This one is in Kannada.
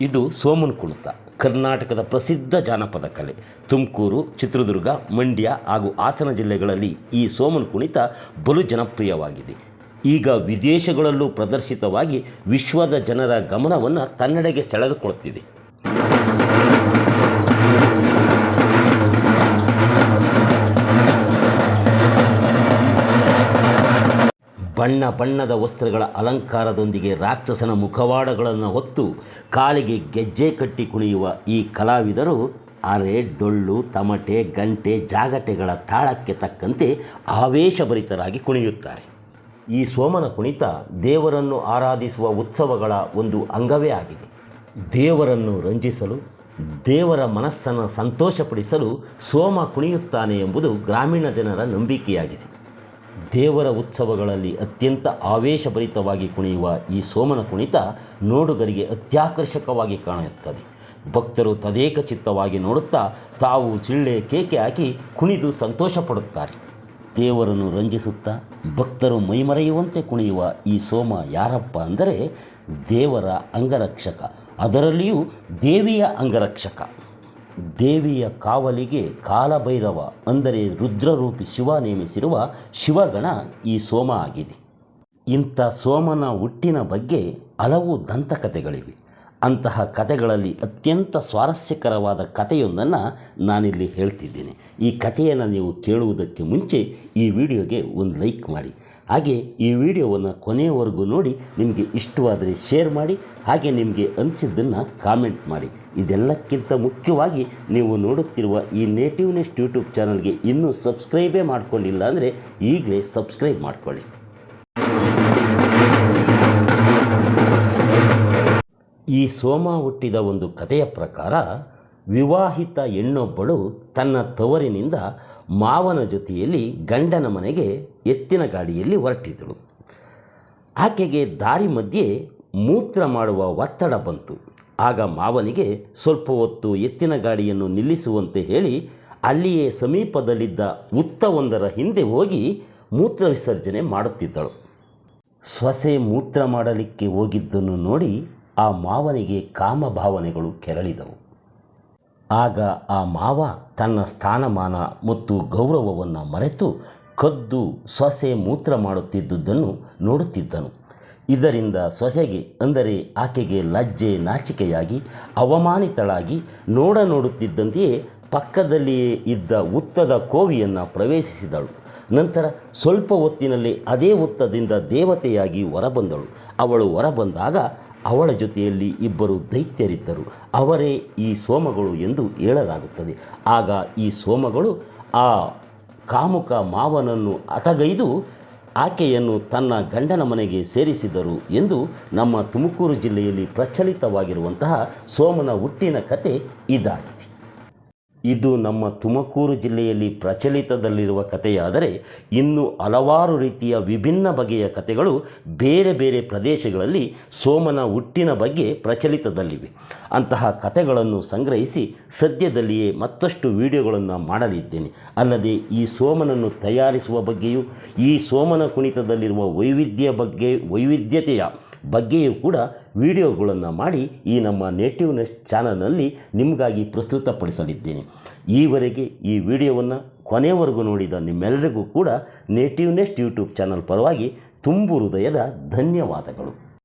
ಇದು ಸೋಮನ್ ಕುಣಿತ, ಕರ್ನಾಟಕದ ಪ್ರಸಿದ್ಧ ಜಾನಪದ ಕಲೆ. ತುಮಕೂರು, ಚಿತ್ರದುರ್ಗ, ಮಂಡ್ಯ ಹಾಗೂ ಹಾಸನ ಜಿಲ್ಲೆಗಳಲ್ಲಿ ಈ ಸೋಮನ್ ಕುಣಿತ ಬಲು ಜನಪ್ರಿಯವಾಗಿದೆ. ಈಗ ವಿದೇಶಗಳಲ್ಲೂ ಪ್ರದರ್ಶಿತವಾಗಿ ವಿಶ್ವದ ಜನರ ಗಮನವನ್ನು ತನ್ನೆಡೆಗೆ ಸೆಳೆದುಕೊಳ್ಳುತ್ತಿದೆ ಬಣ್ಣ ಬಣ್ಣದ ವಸ್ತ್ರಗಳ ಅಲಂಕಾರದೊಂದಿಗೆ ರಾಕ್ಷಸನ ಮುಖವಾಡಗಳನ್ನು ಹೊತ್ತು ಕಾಲಿಗೆ ಗೆಜ್ಜೆ ಕಟ್ಟಿ ಕುಣಿಯುವ ಈ ಕಲಾವಿದರು ಅರೆ ಡೊಳ್ಳು, ತಮಟೆ, ಗಂಟೆ, ಜಾಗಟೆಗಳ ತಾಳಕ್ಕೆ ತಕ್ಕಂತೆ ಆವೇಶಭರಿತರಾಗಿ ಕುಣಿಯುತ್ತಾರೆ. ಈ ಸೋಮನ ಕುಣಿತ ದೇವರನ್ನು ಆರಾಧಿಸುವ ಉತ್ಸವಗಳ ಒಂದು ಅಂಗವೇ ಆಗಿದೆ. ದೇವರನ್ನು ರಂಜಿಸಲು, ದೇವರ ಮನಸ್ಸನ್ನು ಸಂತೋಷಪಡಿಸಲು ಸೋಮ ಕುಣಿಯುತ್ತಾನೆ ಎಂಬುದು ಗ್ರಾಮೀಣ ಜನರ ನಂಬಿಕೆಯಾಗಿದೆ. ದೇವರ ಉತ್ಸವಗಳಲ್ಲಿ ಅತ್ಯಂತ ಆವೇಶಭರಿತವಾಗಿ ಕುಣಿಯುವ ಈ ಸೋಮನ ಕುಣಿತ ನೋಡುಗರಿಗೆ ಅತ್ಯಾಕರ್ಷಕವಾಗಿ ಕಾಣುತ್ತದೆ. ಭಕ್ತರು ತದೇಕ ಚಿತ್ತವಾಗಿ ನೋಡುತ್ತಾ ತಾವು ಸಿಳ್ಳೆ ಕೇಕೆ ಹಾಕಿ ಕುಣಿದು ಸಂತೋಷ ಪಡುತ್ತಾರೆ ದೇವರನ್ನು ರಂಜಿಸುತ್ತಾ ಭಕ್ತರು ಮೈಮರೆಯುವಂತೆ ಕುಣಿಯುವ ಈ ಸೋಮ ಯಾರಪ್ಪ ಅಂದರೆ ದೇವರ ಅಂಗರಕ್ಷಕ. ಅದರಲ್ಲಿಯೂ ದೇವಿಯ ಅಂಗರಕ್ಷಕ. ದೇವಿಯ ಕಾವಲಿಗೆ ಕಾಲಭೈರವ, ಅಂದರೆ ರುದ್ರರೂಪಿ ಶಿವ ನೇಮಿಸಿರುವ ಶಿವಗಣ ಈ ಸೋಮ ಆಗಿದೆ. ಇಂಥ ಸೋಮನ ಹುಟ್ಟಿನ ಬಗ್ಗೆ ಹಲವು ದಂತಕಥೆಗಳಿವೆ. ಅಂತಹ ಕಥೆಗಳಲ್ಲಿ ಅತ್ಯಂತ ಸ್ವಾರಸ್ಯಕರವಾದ ಕಥೆಯೊಂದನ್ನು ನಾನಿಲ್ಲಿ ಹೇಳ್ತಿದ್ದೇನೆ. ಈ ಕಥೆಯನ್ನು ನೀವು ಕೇಳುವುದಕ್ಕೆ ಮುಂಚೆ ಈ ವಿಡಿಯೋಗೆ ಒಂದು ಲೈಕ್ ಮಾಡಿ. ಹಾಗೆ ಈ ವಿಡಿಯೋವನ್ನು ಕೊನೆಯವರೆಗೂ ನೋಡಿ, ನಿಮಗೆ ಇಷ್ಟವಾದರೆ ಶೇರ್ ಮಾಡಿ, ಹಾಗೆ ನಿಮಗೆ ಅನಿಸಿದ್ದನ್ನು ಕಾಮೆಂಟ್ ಮಾಡಿ. ಇದೆಲ್ಲಕ್ಕಿಂತ ಮುಖ್ಯವಾಗಿ ನೀವು ನೋಡುತ್ತಿರುವ ಈ ನೇಟಿವ್ ನೆಸ್ಟ್ ಯೂಟ್ಯೂಬ್ ಚಾನಲ್ಗೆ ಇನ್ನೂ ಸಬ್ಸ್ಕ್ರೈಬೇ ಮಾಡ್ಕೊಂಡಿಲ್ಲ ಅಂದರೆ ಈಗಲೇ ಸಬ್ಸ್ಕ್ರೈಬ್ ಮಾಡ್ಕೊಳ್ಳಿ. ಈ ಸೋಮ ಹುಟ್ಟಿದ ಒಂದು ಕಥೆಯ ಪ್ರಕಾರ ವಿವಾಹಿತ ಹೆಣ್ಣೊಬ್ಬಳು ತನ್ನ ತವರಿನಿಂದ ಮಾವನ ಜೊತೆಯಲ್ಲಿ ಗಂಡನ ಮನೆಗೆ ಎತ್ತಿನ ಗಾಡಿಯಲ್ಲಿ ಹೊರಟಿದ್ದಳು ಆಕೆಗೆ ದಾರಿ ಮಧ್ಯೆ ಮೂತ್ರ ಮಾಡುವ ಒತ್ತಡ ಬಂತು. ಆಗ ಮಾವನಿಗೆ ಸ್ವಲ್ಪ ಹೊತ್ತು ಎತ್ತಿನ ಗಾಡಿಯನ್ನು ನಿಲ್ಲಿಸುವಂತೆ ಹೇಳಿ ಅಲ್ಲಿಯೇ ಸಮೀಪದಲ್ಲಿದ್ದ ಉತ್ತವೊಂದರ ಹಿಂದೆ ಹೋಗಿ ಮೂತ್ರ ವಿಸರ್ಜನೆ ಮಾಡುತ್ತಿದ್ದಳು. ಸೊಸೆ ಮೂತ್ರ ಮಾಡಲಿಕ್ಕೆ ಹೋಗಿದ್ದನ್ನು ನೋಡಿ ಆ ಮಾವನಿಗೆ ಕಾಮಭಾವನೆಗಳು ಕೆರಳಿದವು. ಆಗ ಆ ಮಾವ ತನ್ನ ಸ್ಥಾನಮಾನ ಮತ್ತು ಗೌರವವನ್ನು ಮರೆತು ಕದ್ದು ಸೊಸೆ ಮೂತ್ರ ಮಾಡುತ್ತಿದ್ದುದನ್ನು ನೋಡುತ್ತಿದ್ದನು. ಇದರಿಂದ ಸೊಸೆಗೆ ಅಂದರೆ ಆಕೆಗೆ ಲಜ್ಜೆ ನಾಚಿಕೆಯಾಗಿ ಅವಮಾನಿತಳಾಗಿ ನೋಡ ನೋಡುತ್ತಿದ್ದಂತೆಯೇ ಪಕ್ಕದಲ್ಲಿಯೇ ಇದ್ದ ಉತ್ತದ ಕೋವಿಯನ್ನು ಪ್ರವೇಶಿಸಿದಳು. ನಂತರ ಸ್ವಲ್ಪ ಹೊತ್ತಿನಲ್ಲಿ ಅದೇ ಉತ್ತದಿಂದ ದೇವತೆಯಾಗಿ ಹೊರಬಂದಳು. ಅವಳು ಹೊರಬಂದಾಗ ಅವಳ ಜೊತೆಯಲ್ಲಿ ಇಬ್ಬರು ದೈತ್ಯರಿದ್ದರು. ಅವರೇ ಈ ಸೋಮಗಳು ಎಂದು ಹೇಳಲಾಗುತ್ತದೆ. ಆಗ ಈ ಸೋಮಗಳು ಆ ಕಾಮುಕ ಮಾವನನ್ನು ಅತಗೈದು ಆಕೆಯನ್ನು ತನ್ನ ಗಂಡನ ಮನೆಗೆ ಸೇರಿಸಿದರು ಎಂದು ನಮ್ಮ ತುಮಕೂರು ಜಿಲ್ಲೆಯಲ್ಲಿ ಪ್ರಚಲಿತವಾಗಿರುವಂತಹ ಸೋಮನ ಹುಟ್ಟಿನ ಕತೆ ಇದಾಗಿದೆ. ಇದು ನಮ್ಮ ತುಮಕೂರು ಜಿಲ್ಲೆಯಲ್ಲಿ ಪ್ರಚಲಿತದಲ್ಲಿರುವ ಕಥೆಯಾದರೆ ಇನ್ನು ಹಲವಾರು ರೀತಿಯ ವಿಭಿನ್ನ ಬಗೆಯ ಕಥೆಗಳು ಬೇರೆ ಬೇರೆ ಪ್ರದೇಶಗಳಲ್ಲಿ ಸೋಮನ ಹುಟ್ಟಿನ ಬಗ್ಗೆ ಪ್ರಚಲಿತದಲ್ಲಿವೆ. ಅಂತಹ ಕಥೆಗಳನ್ನು ಸಂಗ್ರಹಿಸಿ ಸದ್ಯದಲ್ಲಿಯೇ ಮತ್ತಷ್ಟು ವಿಡಿಯೋಗಳನ್ನು ಮಾಡಲಿದ್ದೇನೆ. ಅಲ್ಲದೆ ಈ ಸೋಮನನ್ನು ತಯಾರಿಸುವ ಬಗ್ಗೆಯೂ, ಈ ಸೋಮನ ಕುಣಿತದಲ್ಲಿರುವ ವೈವಿಧ್ಯ ಬಗ್ಗೆ ವೈವಿಧ್ಯತೆಯ ಬಗ್ಗೆಯೂ ಕೂಡ ವಿಡಿಯೋಗಳನ್ನು ಮಾಡಿ ಈ ನಮ್ಮ ನೇಟಿವ್ ನೆಸ್ಟ್ ಚಾನಲ್ನಲ್ಲಿ ನಿಮಗಾಗಿ ಪ್ರಸ್ತುತಪಡಿಸಲಿದ್ದೇನೆ. ಈವರೆಗೆ ಈ ವಿಡಿಯೋವನ್ನು ಕೊನೆಯವರೆಗೂ ನೋಡಿದ ನಿಮ್ಮೆಲ್ಲರಿಗೂ ಕೂಡ ನೇಟಿವ್ ನೆಸ್ಟ್ ಯೂಟ್ಯೂಬ್ ಚಾನಲ್ ಪರವಾಗಿ ತುಂಬು ಹೃದಯದ ಧನ್ಯವಾದಗಳು.